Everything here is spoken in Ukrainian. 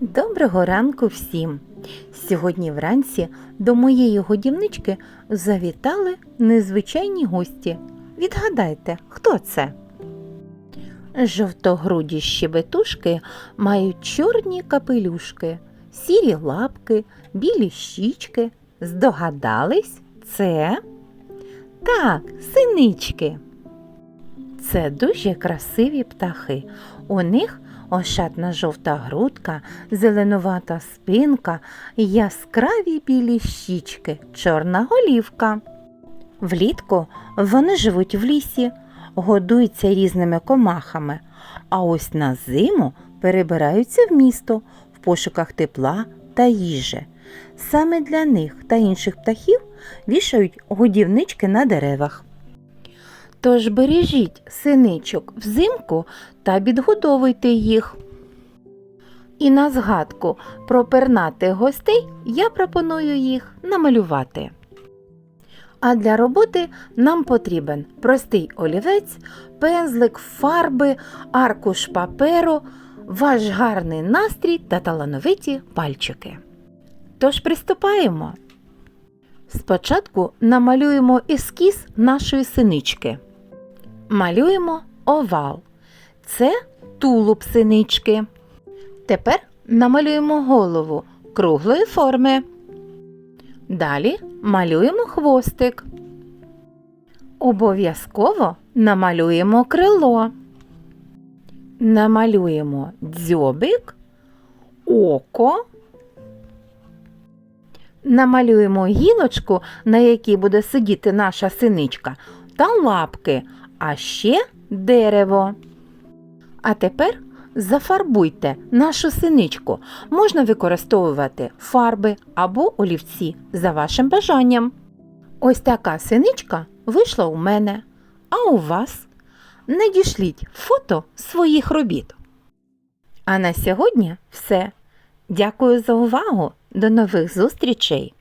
Доброго ранку всім! Сьогодні вранці до моєї годівнички завітали незвичайні гості. Відгадайте, хто це? Жовтогруді щебетушки мають чорні капелюшки, сірі лапки, білі щічки. Здогадались? Це? Так, синички. Це дуже красиві птахи. У них ошатна жовта грудка, зеленувата спинка, яскраві білі щічки, чорна голівка. Влітку вони живуть в лісі, годуються різними комахами, а ось на зиму перебираються в місто в пошуках тепла та їжі. Саме для них та інших птахів вішають годівнички на деревах. Тож бережіть синичок взимку та відгодовуйте їх. І на згадку про пернатих гостей я пропоную їх намалювати. А для роботи нам потрібен простий олівець, пензлик, фарби, аркуш паперу, ваш гарний настрій та талановиті пальчики. Тож приступаємо. Спочатку намалюємо ескіз нашої синички. Малюємо овал. Це тулуб синички. Тепер намалюємо голову круглої форми. Далі малюємо хвостик. Обов'язково намалюємо крило. Намалюємо дзьобик, око. Намалюємо гілочку, на якій буде сидіти наша синичка, та лапки, а ще дерево. А тепер зафарбуйте нашу синичку. Можна використовувати фарби або олівці за вашим бажанням. Ось така синичка вийшла у мене, а у вас. Надішліть фото своїх робіт. А на сьогодні все. Дякую за увагу. До нових зустрічей!